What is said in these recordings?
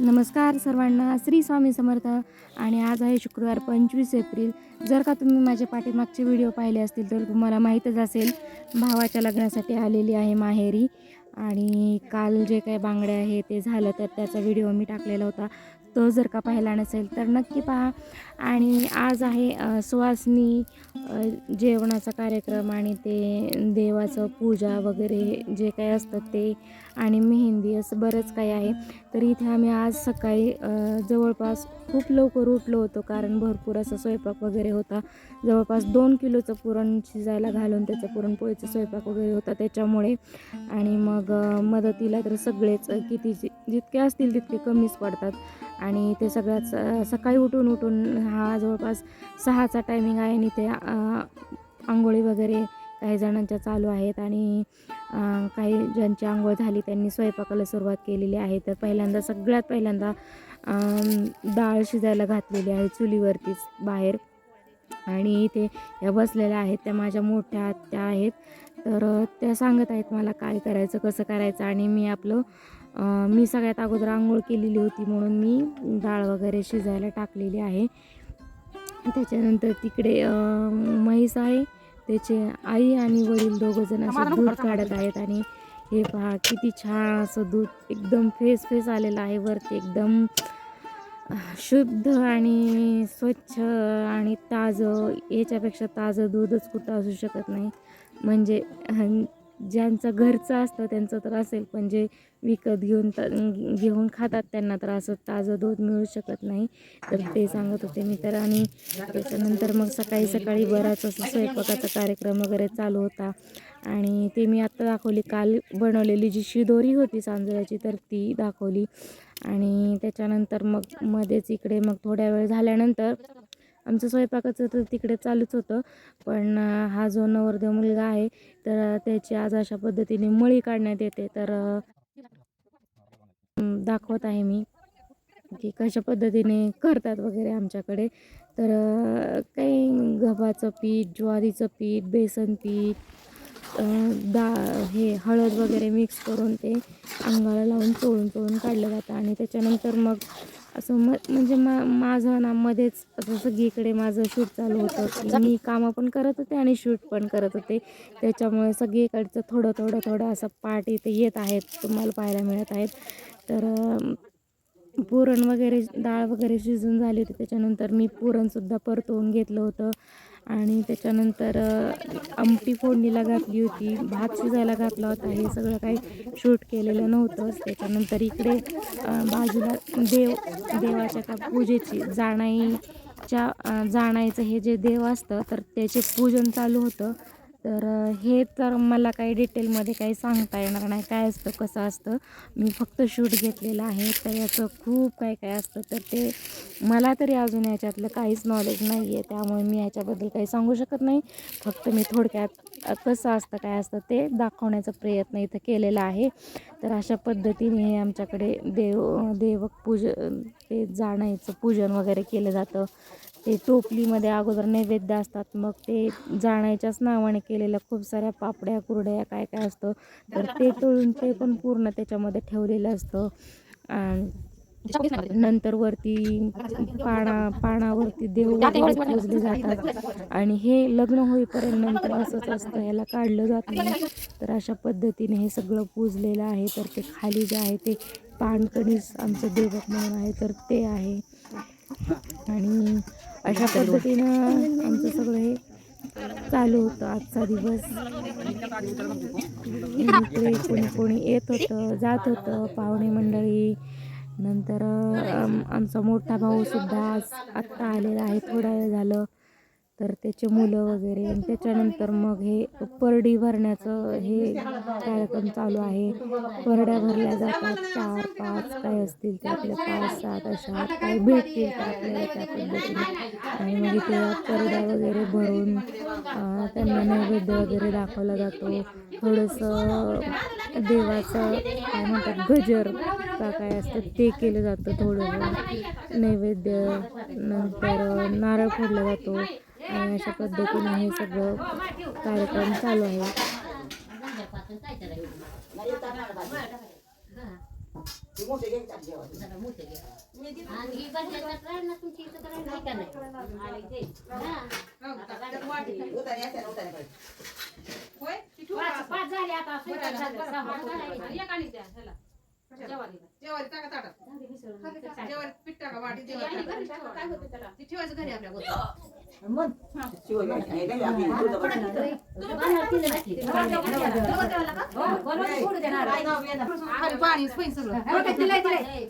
नमस्कार सर्वांना श्री स्वामी समर्थ. आणि आज आहे शुक्रवार पंचवीस एप्रिल. जर का तुम्ही माझ्या पाठीमागचे व्हिडिओ पाहिले असतील तर तुम्हाला माहीतच असेल भावाच्या लग्नासाठी आलेली आहे माहेरी. आणि काल जे काही बांगड्या आहे ते झालं तर त्याचा व्हिडिओ मी टाकलेला होता. तो जर का पाहिला नसेल तर नक्की पहा. आणि आज आहे सुवासनी जेवणाचा कार्यक्रम आणि ते देवाचं पूजा वगैरे जे काही असतं ते आणि मेहंदी असं बरंच काही आहे. तर इथे आम्ही आज सकाळी जवळपास खूप लवकर उठलो होतो कारण भरपूर असा स्वयंपाक वगैरे होता. जवळपास दोन किलोचं पुरण शिजायला घालून त्याचं पुरणपोळीचा स्वयंपाक वगैरे होता त्याच्यामुळे. आणि मग मदतीला तर सगळेच किती जितके असतील तितके कमीच पडतात. आणि ते सगळ्याच सकाळी उठून उठून हा जवळपास सहाचा टायमिंग आहे आणि ते आंघोळी वगैरे काही जणांच्या चालू आहेत आणि काही ज्यांची आंघोळ झाली त्यांनी स्वयंपाकाला सुरुवात केलेली आहे. तर पहिल्यांदा सगळ्यात पहिल्यांदा डाळ शिजायला घातलेली आहे चुलीवरतीच बाहेर. आणि इथे या बसलेल्या आहेत त्या माझ्या मोठ्या आत्या आहेत. तर त्या सांगत आहेत मला काय करायचं कसं करायचं आणि मी आपलं मी सगळ्यात अगोदर आंघोळ केलेली होती म्हणून मी डाळ वगैरे शिजायला टाकलेली आहे. त्याच्यानंतर तिकडे म्हैस आहे त्याचे आई आणि वडील दोघं जण असे दूध काढत आहेत आणि हे पहा किती छान असं दूध एकदम फेस फेस आलेलं आहे वरती एकदम शुद्ध आणि स्वच्छ आणि ताजं याच्यापेक्षा ताजं दूधच कुठं असू शकत नाही. म्हणजे ज्यांचं घरचं असतं त्यांचं तर असेल पण जे विकत घेऊन घेऊन खातात त्यांना तर असं ताजं दूध मिळू शकत नाही. तर ते सांगत होते मी तर आणि त्याच्यानंतर मग सकाळी सकाळी बराच असं स्वयंपाकाचा कार्यक्रम वगैरे चालू होता. आणि ते मी आत्ता दाखवली. काल बनवलेली जी शिदोरी होती सांजोऱ्याची तर ती दाखवली. आणि त्याच्यानंतर मग मध्येच इकडे मग थोड्या वेळ झाल्यानंतर आमचं स्वयंपाकाचं तर तिकडे चालूच होतं. पण हा जो नवरदेव मुलगा आहे तर त्याची आज अशा पद्धतीने मळी काढण्यात येते. तर दाखवत आहे मी की कशा पद्धतीने करतात वगैरे आमच्याकडे. तर काही गव्हाचं पीठ ज्वारीचं पीठ बेसन पीठ दा हे हळद वगैरे मिक्स करून ते अंगाला लावून चोळून चोळून काढलं जातं. आणि त्याच्यानंतर मग असं म म्हणजे मा माझं ना मध्येच असं सगळीकडे माझं शूट चालू होतं. मी कामं पण करत होते आणि शूट पण करत होते. त्याच्यामुळे सगळीकडचं थोडं थोडं थोडं असं पार्ट इथे येत आहेत तुम्हाला पाहायला मिळत आहेत. तर पुरण वगैरे डाळ वगैरे शिजून झाली होती. त्याच्यानंतर मी पुरणसुद्धा परतवून घेतलं होतं. आणि त्याच्यानंतर आमटी फोडणीला घातली होती. भात शिजायला घातला होता. हे सगळं काही शूट केलेलं नव्हतंच त्याच्यानंतर इकडे बाजूला देव देवाच्या का पूजेची जाणाईच्या जाणायचं जाणाईचं हे जे देव असतं तर त्याचे पूजन चालू होतं. तर हे तर मला काही डिटेलमध्ये काही सांगता येणार नाही. काय असतं कसं असतं? मी फक्त शूट घेतलेलं आहे. तर याचं खूप काय काय असतं तर ते मला तरी अजून याच्यातलं काहीच नॉलेज नाही आहे त्यामुळे मी याच्याबद्दल काही सांगू शकत नाही. फक्त मी थोडक्यात कसं असतं काय असतं ते दाखवण्याचा प्रयत्न इथं केलेला आहे. तर अशा पद्धतीने हे आमच्याकडे देव देवक पूज ते जाण्याचं पूजन वगैरे केलं जातं. ते टोपलीमध्ये अगोदर नैवेद्य असतात मग ते जाण्याच्याच नावाने केलेल्या खूप साऱ्या पापड्या कुरड्या काय काय असतं तर ते तळून ते पण पूर्ण त्याच्यामध्ये ठेवलेलं असतं. आणि नंतर वरती पाना पानावरती देव वगैरे पूजले जातात. आणि हे लग्न होईपर्यंत नंतर असंच असतं याला काढलं जात नाही. तर अशा पद्धतीने हे सगळं पूजलेलं आहे. तर ते खाली जे आहे ते पानकणीस आमचं देवक म्हणून आहे तर ते आहे. आणि अशा पद्धतीनं आमचं सगळं हे चालू होतं. आजचा दिवस. इकडे कोणी कोणी येत होतं जात होतं पाहुणे मंडळी. नंतर आमचा मोठा भाऊ सुद्धा आज आत्ता आलेला आहे. थोडा वेळ झालं. तर त्याचे मुलं वगैरे आणि त्याच्यानंतर मग हे परडी भरण्याचं हे कार्यक्रम चालू आहे. परड्या भरल्या जातात. चार पाच काय असतील ते आपल्या पाच सात अशा काय भेटतील त्या आपल्याला त्या पद्धतीने. आणि म्हणजे मग इथे परड्या वगैरे भरून त्यांना नैवेद्य वगैरे दाखवला जातो. थोडंसं देवाचं काय म्हणतात गजर का काय असतं ते केलं जातं थोडं नैवेद्य नंतर नारळ फोडला जातो. आणि अशा पद्धतीने हे सगळं कार्यक्रम चालू आहे. का हा. जेवारी टाका ताटात. जेवारी पीठ टाका वाटी घरी टाका, काय होतं त्याला? ते ठेवायचं घरी आपल्या गोष्टी. हो, बरोबर सोडू देणार. खाली पाणी पैसे सगळं हो का, ए,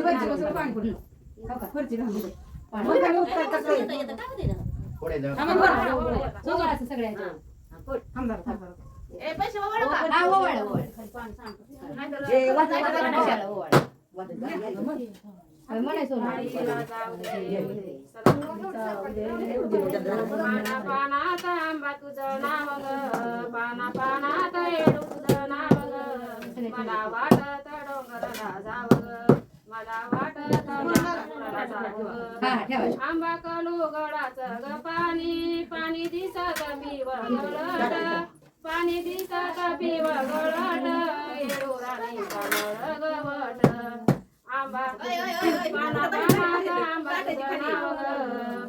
वरची बसून पाणी त्याला? सोबत असं सगळ्या. हा. हा, ओवाळ, ओवाळ. खाली पाणी सांडतं. पानात आंबा तुझं नाव ग पाना पानात येडू तुझं नाव ग मला वाटत जाव ग मला वाटत आंबा कलू गडाचं ग पाणी पाणी दिसत पिव पाणी दिसत पिव गळट येडू राणी कमळ गवट आंबा पाना पानात आंबा तुझं नाव ग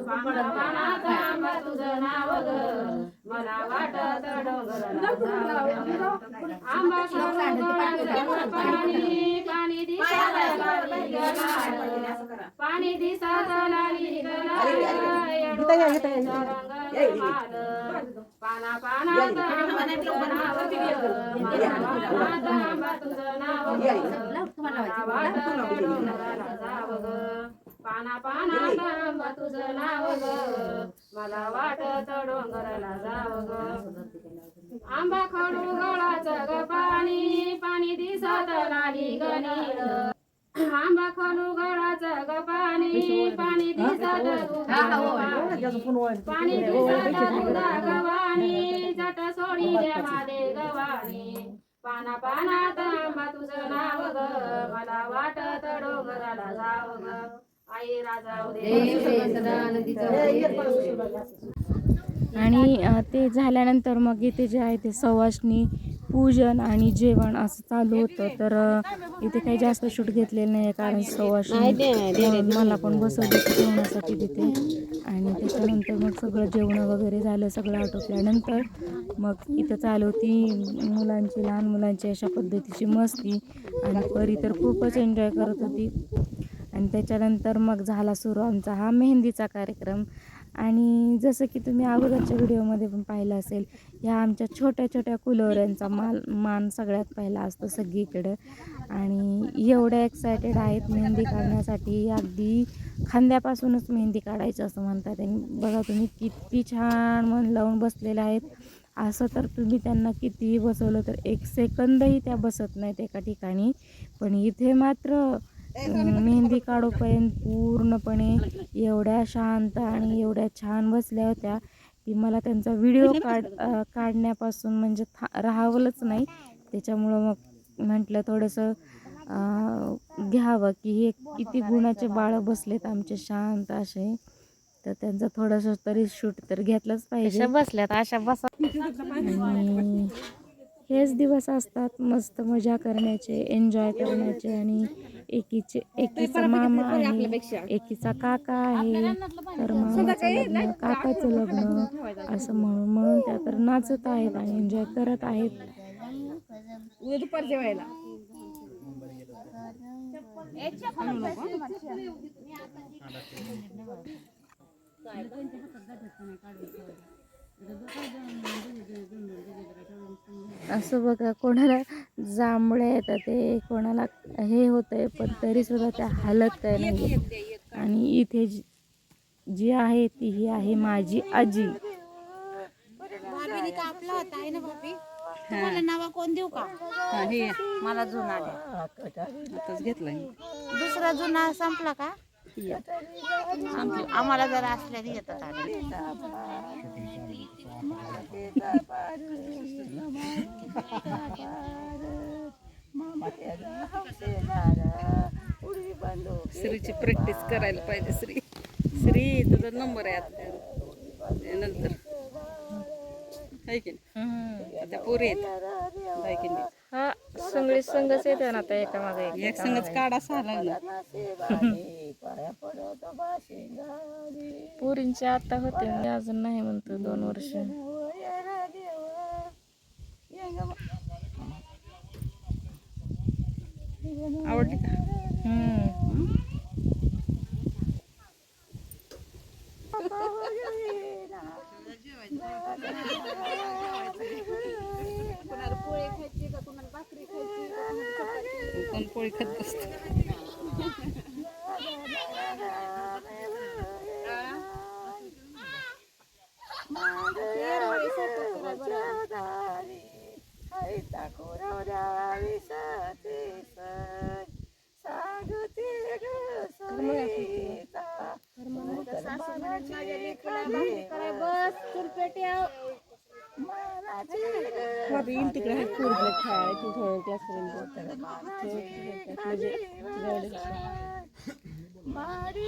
पाना पानात आंबा तुझं नाव ग मला वाटत डोंगराला जावं ग. आंबा कलू गडाचं पाणी पाणी दिसत लाली गलाड. पाणी दिसत लाली. पाना तुझं नाव. पाना तुझं नाव ग. पाना आंबा तुझं नाव ग मला वाटत डोंगराला जावं ग आंबा खडू गळाचं ग पाणी पाणी दिसत लाली गणील आंबा खडू गळाचं ग पाणी पाणी. पाणी गवाणी जट सोडी द्या मादे गवाणी पाना पानात आंबा तुझं नाव ग मला वाटत डोंगराला जाव ग आई राजा आणि ते झाल्यानंतर मग इथे जे आहे ते सवासणी पूजन आणि जेवण असं चालू होतं. तर इथे काही जास्त शूट घेतलेलं नाही आहे कारण सवासणी मला पण बसवली होती जेवणासाठी तिथे. आणि त्याच्यानंतर मग सगळं जेवण वगैरे झालं सगळं आटोपल्यानंतर मग इथं चालू होती. मुलांची लहान मुलांची अशा पद्धतीची मस्ती आणि परी तर खूपच एन्जॉय करत होती. आणि त्याच्यानंतर मग झाला सुरू आमचा हा मेहंदीचा कार्यक्रम. आणि जसं की तुम्ही अगोदरच्या व्हिडिओमध्ये पण पाहिलं असेल ह्या आमच्या छोट्या छोट्या कुलोऱ्यांचा माल मान सगळ्यात पहिला असतो सगळीकडं. आणि एवढ्या एक्सायटेड आहेत मेहंदी काढण्यासाठी. अगदी खांद्यापासूनच मेहंदी काढायची असं म्हणतात. आणि बघा तुम्ही किती छान मन लावून बसलेले आहेत. असं तर तुम्ही त्यांना कितीही बसवलं तर एक सेकंदही त्या बसत नाहीत एका ठिकाणी. पण इथे मात्र मेहंदी काढोपर्यंत पूर्णपणे एवढ्या शांत आणि एवढ्या छान बसल्या होत्या की मला त्यांचा व्हिडिओ काढ काढण्यापासून म्हणजे था राहावलंच नाही. त्याच्यामुळं मग म्हटलं थोडंसं घ्यावं की हे किती गुणाचे बाळं बसलेत आमचे शांत असे. तर त्यांचं थोडंसं तरी शूट तर घेतलंच पाहिजे. बसल्यात अशा बसा. हेच दिवस असतात मस्त मजा करण्याचे एन्जॉय करण्याचे आणि एकीचे एकीचा मामा आहे एकीचा काका आहे तर मामाचं लग्न काकाचं लग्न असं म्हणून म्हणून त्या तर नाचत आहेत आणि एन्जॉय करत आहेत. असं बघा कोणाला जांभळे येतात ते कोणाला हे होतंय पण तरी सुद्धा त्या हालत काय नाही आणि इथे जी जी आहे ती ही आहे माझी आजी. होता आहे नावा कोण देऊ का? मला जुना आताच घेतलाय. दुसरा जुना संपला का? संपला. आम्हाला जरा असल्याने येतात श्रीची प्रॅक्टिस करायला पाहिजे श्री. श्री तुझा नंबर आहे आता. नंतर. आहे की नाही? आता पोरी आहेत आहे की नाही? सगळे संघच येते ना आता एका मागे एक संगच काढा सहा लागला पुरींचे आता होते मी अजून नाही म्हणतो दोन वर्ष. आवडली का? हम्म. कोण पोळी खात आता येईल तिकडे आहेत पूर्वीला खेळायला तू थोडं क्लासपर्यंत म्हणजे मारी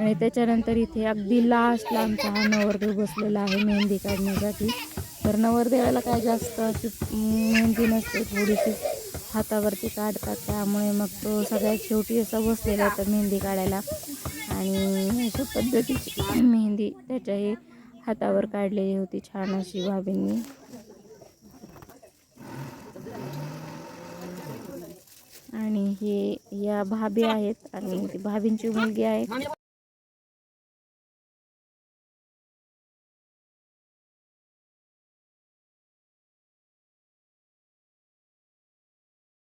आणि त्याच्यानंतर इथे अगदी लास्टला आमचा हा नवरदेव बसलेला आहे मेहंदी काढण्यासाठी. तर नवरदेवाला काय जास्त अशी मेहंदी नसते थोडीशी हातावरती काढतात. त्यामुळे मग तो सगळ्यात शेवटी असा बसलेला तर मेहंदी काढायला. आणि अशा पद्धतीची मेहंदी त्याच्याही हातावर काढलेली होती छान अशी भाभींनी. आणि हे या भाभी आहेत आणि ती भाभींची मुलगी आहे.